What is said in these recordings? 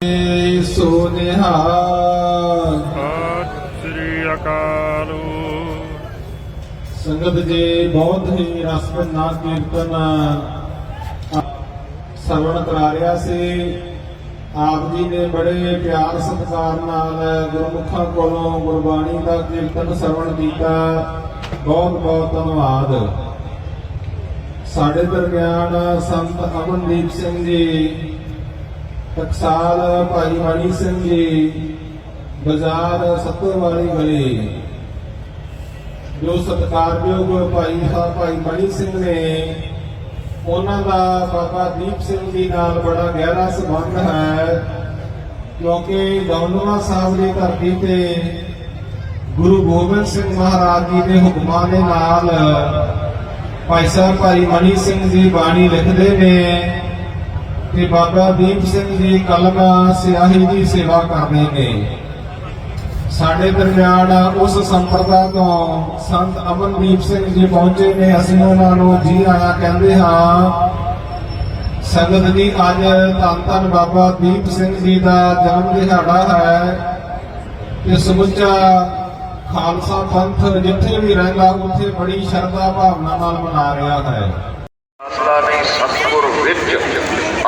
ਸੋ ਨਿਹਾਲ ਸਤਿ ਸ੍ਰੀ ਅਕਾਲ। ਸੰਗਤ ਜੀ ਬਹੁਤ ਹੀ ਰਸਮ ਨਾਲ ਕੀਰਤਨ ਸਰਵਣ ਕਰਾ ਰਿਹਾ ਸੀ। ਆਪ ਜੀ ਨੇ ਬੜੇ ਪਿਆਰ ਸਤਿਕਾਰ ਨਾਲ ਗੁਰਮੁਖਾਂ ਕੋਲੋਂ ਗੁਰਬਾਣੀ ਦਾ ਕੀਰਤਨ ਸਰਵਣ ਕੀਤਾ। ਬਹੁਤ ਬਹੁਤ ਧੰਨਵਾਦ। ਸਾਡੇ ਦਰਮਿਆਨ ਸੰਤ ਅਮਨਦੀਪ ਸਿੰਘ ਜੀ ਟਕਸਾਲ ਭਾਈ ਮਣੀ ਸਿੰਘ ਜੀ, ਬਾਜ਼ਾਰ ਸੱਤੋ ਵਾਲੀ ਗਲੀ। ਜੋ ਸਤਿਕਾਰਯੋਗ ਭਾਈ ਸਾਹਿਬ ਭਾਈ ਮਣੀ ਸਿੰਘ ਨੇ, ਉਹਨਾਂ ਦਾ ਬਾਬਾ ਦੀਪ ਸਿੰਘ ਜੀ ਨਾਲ ਬੜਾ ਗਹਿਰਾ ਸੰਬੰਧ ਹੈ, ਕਿਉਂਕਿ ਦੌਲਵਾ ਸਾਹਿਬ ਦੀ ਧਰਤੀ ਤੇ ਗੁਰੂ ਗੋਬਿੰਦ ਸਿੰਘ ਮਹਾਰਾਜ ਜੀ ਦੇ ਹੁਕਮਾਂ ਦੇ ਨਾਲ ਭਾਈ ਸਾਹਿਬ ਭਾਈ ਮਨੀ ਸਿੰਘ ਜੀ ਬਾਣੀ ਲਿਖਦੇ ਨੇ। ਤੇ ਬਾਬਾ ਦੀਪ ਸਿੰਘ ਜੀ ਕਲਮ ਸਿਆਹੀ ਦੀ ਸੇਵਾ ਕਰਦੇ ਨੇ। ਸਾਡੇ ਦਰਮਿਆਨ ਉਸ ਸੰਪਰਦਾ ਤੋਂ ਸੰਤ ਅਮਨਦੀਪ ਸਿੰਘ ਜੀ ਪਹੁੰਚੇ ਨੇ। ਅਸੀਂ ਉਹਨਾਂ ਨੂੰ ਜੀ ਆਇਆਂ ਕਹਿੰਦੇ ਹਾਂ, ਸੰਗਤ ਜੀ, ਅੱਜ ਧੰਨ ਧੰਨ ਬਾਬਾ ਦੀਪ ਸਿੰਘ ਜੀ ਦਾ ਜਨਮ ਦਿਹਾੜਾ ਹੈ। ਤੇ ਸਮੁੱਚਾ ਖਾਲਸਾ ਪੰਥ ਜਿੱਥੇ ਵੀ ਰਹਿੰਦਾ, ਉੱਥੇ ਬੜੀ ਸ਼ਰਧਾ ਭਾਵਨਾ ਨਾਲ ਮਨਾ ਰਿਹਾ ਹੈ। ਅਸਲਾ ਨਹੀਂ ਸਤਿਗੁਰ ਵਿੱਚ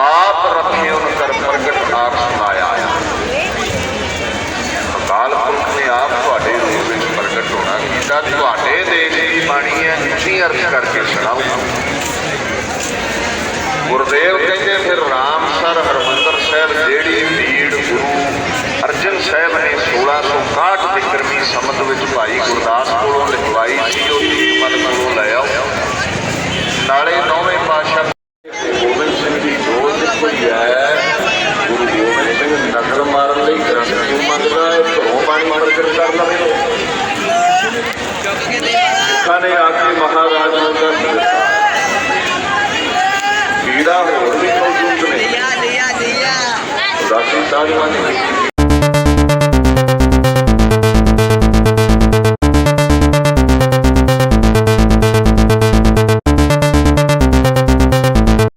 ਆਪ ਰੱਖਿਓ ਕਰ ਪ੍ਰਗਟ ਆਪ ਸਮਾਇਆ ਅਕਾਲ ਪੁਰਖ ਨੇ ਆਪ ਤੁਹਾਡੇ ਰੂਪ ਵਿੱਚ ਪ੍ਰਗਟ ਹੋਣਾ ਕੀਤਾ। ਤੁਹਾਡੇ ਦੇਸ਼ ਦੀ ਬਾਣੀ ਹੈ ਇਸੇ ਅਰਥ ਕਰਕੇ ਸੁਣਾਓ। ਗੁਰਦੇਵ ਕਹਿੰਦੇ, ਫਿਰ ਰਾਮ ਸਰ ਹਰਮੰਦਰ ਸਾਹਿਬ, ਜਿਹੜੀ ਭੀੜ ਗੁਰੂ ਅਰਜਨ ਸਾਹਿਬ ਨੇ 1661 ਦੀ ਗਰਮੀ ਸਮਤ ਵਿੱਚ ਭਾਈ ਗੁਰਦਾਸ ਕੋਲੋਂ ਲਿਖਵਾਈ ਸੀ ਉਹ गिरफ्तार करेंगे खाने आके महाराज होकर कीड़ा हो राशि ताजमानी